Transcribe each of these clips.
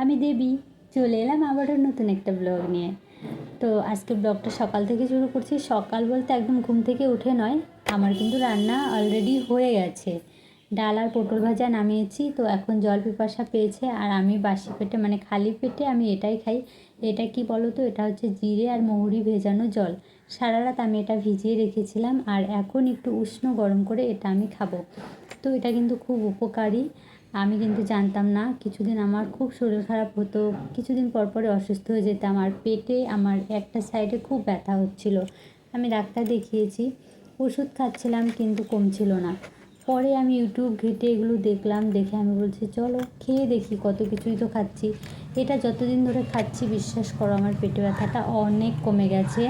আমি দেবী, চলে এলাম আবারও নতুন একটা ব্লগ নিয়ে। তো আজকে ব্লগটা সকাল থেকে শুরু করছি। সকাল বলতে একদম ঘুম থেকে উঠে নয়, আমার কিন্তু রান্না অলরেডি হয়ে গেছে। ডাল আর পটল ভাজা নামিয়েছি, তো এখন জল পিপাসা পেয়েছে আর আমি বাসি পেটে মানে খালি পেটে আমি এটাই খাই। এটা কি বলো তো এটা হচ্ছে জিরে আর মৌরি ভেজানো জল। সারা রাত আমি এটা ভিজিয়ে রেখেছিলাম আর এখন একটু উষ্ণ গরম করে এটা আমি খাব। তো এটা কিন্তু খুব উপকারী। আমি কিন্তু জানতাম না। কিছুদিন আমার খুব শরীর খারাপ হতো। কিছুদিন পর পরে অসুস্থ হয়ে যেতাম। আর পেটে আমার একটা সাইডে খুব ব্যথা হচ্ছিল। আমি ডাক্তার দেখিয়েছি। ওষুধ খাচ্ছিলাম কিন্তু কমছিল না। পরে আমি ইউটিউব ঘেটে এগুলো দেখলাম। দেখে আমি বলছি, চলো খেয়ে দেখি কত কিছুই তো খাচ্ছি। এটা যতদিন ধরে খাচ্ছি, বিশ্বাস করো আমার পেটে ব্যথাটা অনেক কমে গেছে।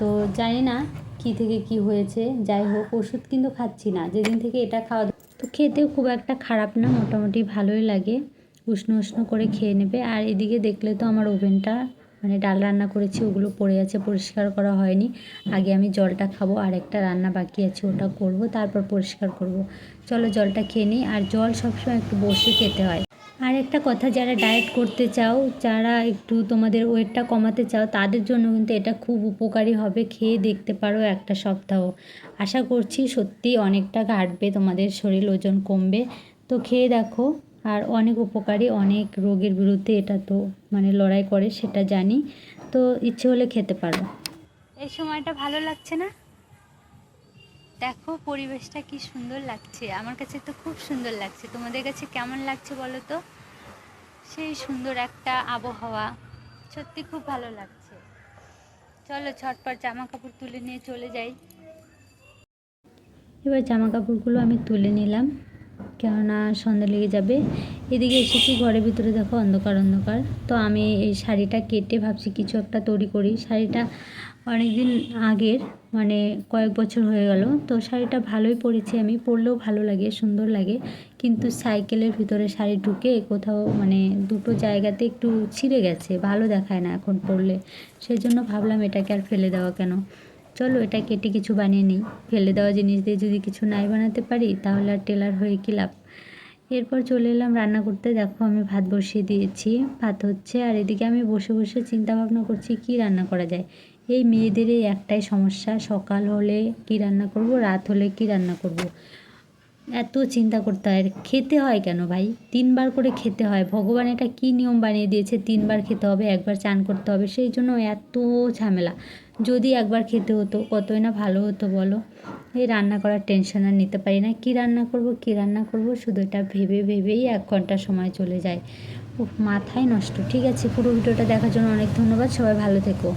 তো জানি না কী থেকে কি হয়েছে। যাই হোক, ওষুধ কিন্তু খাচ্ছি না। যেদিন থেকে এটা খাওয়া খেতেও খুব একটা খারাপ না, মোটামুটি ভালোই লাগে। উষ্ণ উষ্ণ করে খেয়ে নেবে। আর এদিকে দেখলে তো আমার ওভেনটা মানে ডাল রান্না করেছি, ওগুলো পড়ে আছে, পরিষ্কার করা হয়নি। আগে আমি জলটা খাব, আর একটা রান্না বাকি আছে, ওটা করব, তারপর পরিষ্কার করব। চলো জলটা খেয়ে নিই, আর জল সবসময় একটু বসে খেতে হয়। আর একটা কথা, যারা ডায়েট করতে চাও, যারা একটু তোমাদের ওয়েটটা কমাতে চাও, তাদের জন্য কিন্তু এটা খুব উপকারী হবে। খেয়ে দেখতে পারো একটা সপ্তাহ। আশা করছি সত্যি অনেকটা ঘাটবে, তোমাদের শরীর ওজন কমবে। তো খেয়ে দেখো, আর অনেক উপকারী, অনেক রোগের বিরুদ্ধে এটা তো মানে লড়াই করে, সেটা জানি। তো ইচ্ছে হলে খেতে পারো। এই সময়টা ভালো লাগছে না? দেখো পরিবেশটা কি সুন্দর লাগছে। আমার কাছে তো খুব সুন্দর লাগছে। তোমাদের কাছে কেমন লাগছে বলো তো? সেই সুন্দর একটা আবহাওয়া। সত্যি খুব ভালো লাগছে। চলো ছটপট জামা কাপড় তুলে নিয়ে চলে যাই। এবার জামা কাপড়গুলো আমি তুলে নিলাম। কেননা সন্ধ্যা লেগে যাবে। এদিকে এসেছি ঘরের ভিতরে দেখো অন্ধকার অন্ধকার। তো আমি এই শাড়িটা কেটে ভাবছি কিছু একটা তৈরি করি। শাড়িটা অনেক দিন আগের মানে কয়েক বছর হয়ে গেল। তো শাড়িটা ভালোই পরেছি আমি। পরলেও ভালো লাগে, সুন্দর লাগে। কিন্তু সাইকেলের ভিতরে শাড়ি ঢুকে কোথাও মানে দুটো জায়গাতে একটু ছিঁড়ে গেছে। ভালো দেখায় না এখন পরলে। সেই জন্য ভাবলাম এটাকে আর ফেলে দেওয়া কেন? চলো এটা কেটে কিছু বানিয়ে নিই। ফেলে দেওয়া জিনিস দিয়ে যদি কিছু নাই বানাতে পারি, তাহলে আর টেলার হয়ে কী লাভ? এরপর চলে এলাম রান্না করতে। দেখো আমি ভাত বসিয়ে দিয়েছি। ভাত হচ্ছে আর এদিকে আমি বসে বসে চিন্তা ভাবনা করছি কি রান্না করা যায়। এই মেয়েদের এই একটাই সমস্যা, সকাল হলে কি রান্না করব, রাত হলে কি রান্না করব। এত চিন্তা করতে হয়। খেতে হয় কেন ভাই? তিনবার করে খেতে হয়। ভগবান এটা কী নিয়ম বানিয়ে দিয়েছে? তিনবার খেতে হবে, একবার চান করতে হবে, সেই জন্য এত ঝামেলা। যদি একবার খেতে হতো, কতই না ভালো হতো বলো? এই রান্না করার টেনশন আর নিতে পারি না। কী রান্না করব, কী রান্না করব, শুধু এটা ভেবে ভেবেই এক ঘণ্টা সময় চলে যায়। মাথায় নষ্ট। ঠিক আছে, পুরো ভিডিওটা দেখার জন্য অনেক ধন্যবাদ। সবাই ভালো থেকো।